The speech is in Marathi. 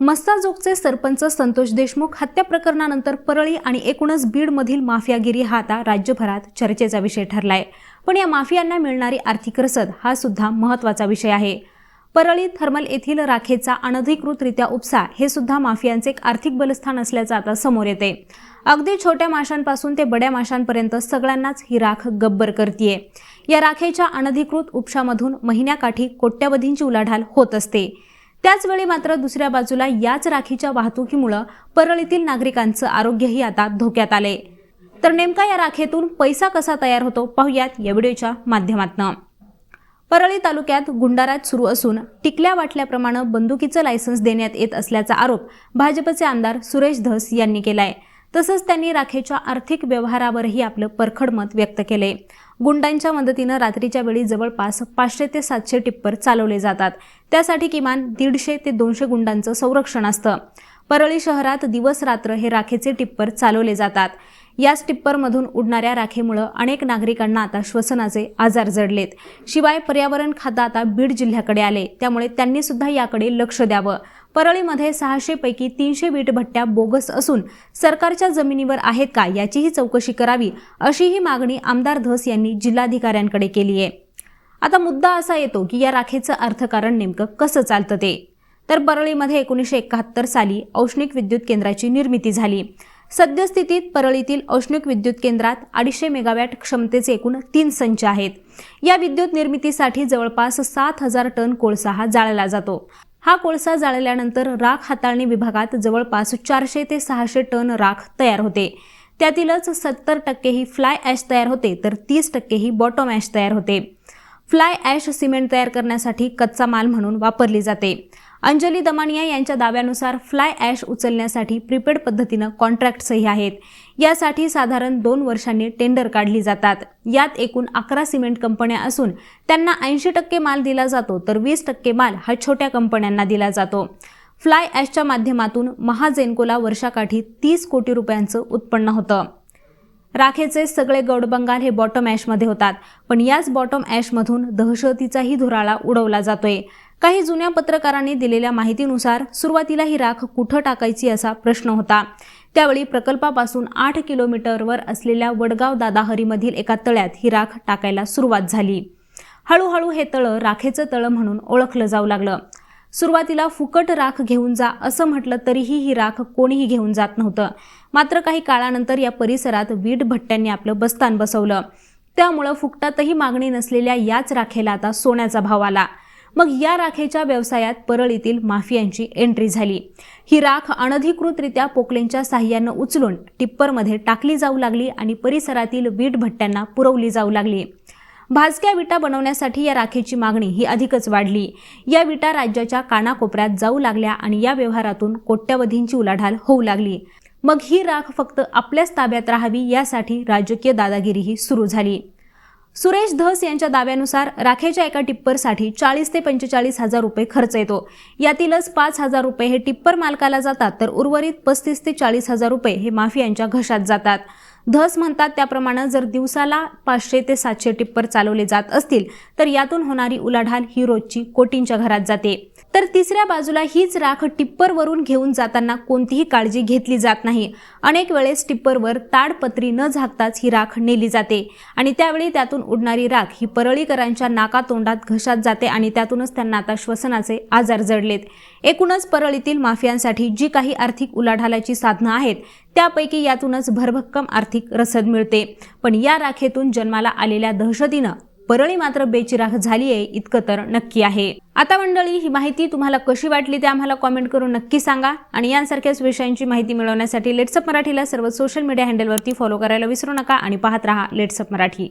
मस्ताजोगचे सरपंच संतोष देशमुख हत्या प्रकरणानंतर परळी आणि एकूणच बीडमधील माफियागिरी हा आता राज्यभरात चर्चेचा विषय ठरलाय. पण या माफियांना मिळणारी आर्थिक रसद हा सुद्धा महत्त्वाचा विषय आहे. परळी थर्मल येथील राखेचा अनधिकृतरित्या उपसा हे सुद्धा माफियांचे एक आर्थिक बलस्थान असल्याचं आता समोर येते अगदी छोट्या माशांपासून ते बड्या माशांपर्यंत सगळ्यांनाच ही राख गब्बर करतीये. या राखेच्या अनधिकृत उपशामधून महिन्याकाठी कोट्यवधींची उलाढाल होत असते. त्याचवेळी मात्र दुसऱ्या बाजूला याच राखीच्या वाहतुकीमुळं परळीतील नागरिकांचं आरोग्यही आता धोक्यात आले तर नेमका या राखेतून पैसा कसा तयार होतो पाहूयात या व्हिडिओच्या माध्यमातनं. परळी तालुक्यात गुंडारात सुरू असून टिकल्या वाटल्याप्रमाणे बंदुकीचं लायसन्स देण्यात येत असल्याचा आरोप भाजपचे आमदार सुरेश धस यांनी केलाय. तसंच त्यांनी राखेच्या आर्थिक व्यवहारावरही आपलं परखड मत व्यक्त केले गुंडांच्या मदतीनं रात्रीच्या वेळी जवळपास पाचशे ते सातशे टिप्पर चालवले जातात. त्यासाठी किमान दीडशे ते दोनशे गुंडांचं संरक्षण असतं. परळी शहरात दिवस रात्र हे राखेचे टिप्पर चालवले जातात. याच टिप्परमधून उडणाऱ्या राखेमुळं अनेक नागरिकांना आता श्वसनाचे आजार जडलेत. शिवाय पर्यावरण खातं आता बीड जिल्ह्याकडे आले. त्यामुळे त्यांनी सुद्धा याकडे लक्ष द्यावं. परळीमध्ये सहाशे पैकी तीनशे वीटभट्ट्या बोगस असून सरकारच्या जमिनीवर आहेत का याचीही चौकशी करावी अशीही मागणी आमदार धस यांनी जिल्हाधिकाऱ्यांकडे केली आहे. आता मुद्दा असा येतो की या राखेचं अर्थकारण नेमकं कसं चालतं ते? तर परळीमध्ये एकोणीसशे एकाहत्तर साली औष्णिक विद्युत केंद्राची निर्मिती झाली. सद्यस्थितीत परळीतील औष्णिक विद्युत केंद्रात अडीचशे मेगावॅट क्षमतेचे एकूण तीन संच आहेत. या विद्युत निर्मितीसाठी जवळपास सात हजार टन कोळसा हा जाळला जातो. हा कोळसा जाळल्यानंतर राख हाताळणी विभागात जवळपास चारशे ते सहाशे टन राख तयार होते. त्यातीलच सत्तर टक्के ही फ्लाय ॲश तयार होते तर तीस टक्के ही बॉटम ॲश तयार होते. फ्लाय ॲश सिमेंट तयार करण्यासाठी कच्चा माल म्हणून वापरली जाते. अंजली दमानिया यांच्या दाव्यानुसार फ्लाय ॲश उचलण्यासाठी प्रीपेड पद्धतीनं कॉन्ट्रॅक्टसही आहेत. यासाठी साधारण दोन वर्षांनी टेंडर काढली जातात. यात एकूण अकरा सिमेंट कंपन्या असून त्यांना ऐंशी टक्के माल दिला जातो तर वीस टक्के माल हा छोट्या कंपन्यांना दिला जातो. फ्लाय ॲशच्या माध्यमातून महाजेनकोला वर्षाकाठी तीस कोटी रुपयांचं उत्पन्न होतं. राखेचे सगळे गौडबंगाल हे बॉटम ॲशमध्ये होतात पण याच बॉटम ॲशमधून दहशतीचाही धुराळा उडवला जातोय. काही जुन्या पत्रकारांनी दिलेल्या माहितीनुसार सुरुवातीला ही राख कुठं टाकायची असा प्रश्न होता. त्यावेळी प्रकल्पापासून आठ किलोमीटरवर असलेल्या वडगाव दादाहरीमधील एका तळ्यात ही राख टाकायला सुरुवात झाली. हळूहळू हे तळं राखेचं तळं म्हणून ओळखलं जाऊ लागलं. सुरुवातीला फुकट राख घेऊन जा असं म्हटलं तरीही ही राख कोणीही घेऊन जात नव्हतं. मात्र काही काळानंतर या परिसरात वीट भट्ट्यांनी आपलं बस्तान बसवलं. त्यामुळं फुकटातही मागणी नसलेल्या याच राखेला आता सोन्याचा भाव आला. मग या राखेच्या व्यवसायात परळीतील माफियांची एंट्री झाली. ही राख अनधिकृतरित्या पोकलेंच्या साह्यानं उचलून टिप्परमध्ये टाकली जाऊ लागली आणि परिसरातील वीट भट्ट्यांना पुरवली जाऊ लागली. भाजक्या विटा बनवण्यासाठी या राखेची मागणी ही अधिकच वाढली. या विटा राज्याच्या कानाकोपऱ्यात जाऊ लागल्या आणि या व्यवहारातून कोट्यवधींची उलाढाल होऊ लागली. मग ही राख फक्त आपल्याच ताब्यात राहावी यासाठी राजकीय दादागिरीही सुरू झाली. सुरेश धस यांच्या दाव्यानुसार राखेच्या एका टिप्परसाठी चाळीस ते पंचेचाळीस हजार रुपये खर्च येतो. यातीलच पाच हजार रुपये हे टिप्पर मालकाला जातात तर उर्वरित पस्तीस ते चाळीस हजार रुपये हे माफियांच्या घशात जातात. धस म्हणतात त्याप्रमाणे जर दिवसाला पाचशे ते सातशे टिप्पर चालवले जात असतील तर यातून होणारी उलाढाल ही रोजची कोटींच्या घरात जाते. तर तिसऱ्या बाजूला हीच राख टिप्परवरून घेऊन जाताना कोणतीही काळजी घेतली जात नाही. अनेक वेळेस टिप्परवर ताडपत्री न झाकताच ही राख नेली जाते आणि त्यावेळी त्यातून उडणारी राख ही परळीकरांच्या नाकातोंडात घशात जाते आणि त्यातूनच त्यांना आता श्वसनाचे आजार जडलेत. एकूणच परळीतील माफियांसाठी जी काही आर्थिक उलाढालाची साधनं आहेत त्यापैकी यातूनच भरभक्कम आर्थिक रसद मिळते. पण या राखेतून जन्माला आलेल्या दहशतीनं परळी मात्र बेचिराख झाली आहे इतकं तर नक्की आहे. आता मंडळी ही माहिती तुम्हाला कशी वाटली ते आम्हाला कॉमेंट करून नक्की सांगा आणि यांसारख्याच विषयांची माहिती मिळवण्यासाठी लेट्सअप मराठीला सर्व सोशल मीडिया हँडलवरती फॉलो करायला विसरू नका आणि पाहत रहा लेट्सअप मराठी.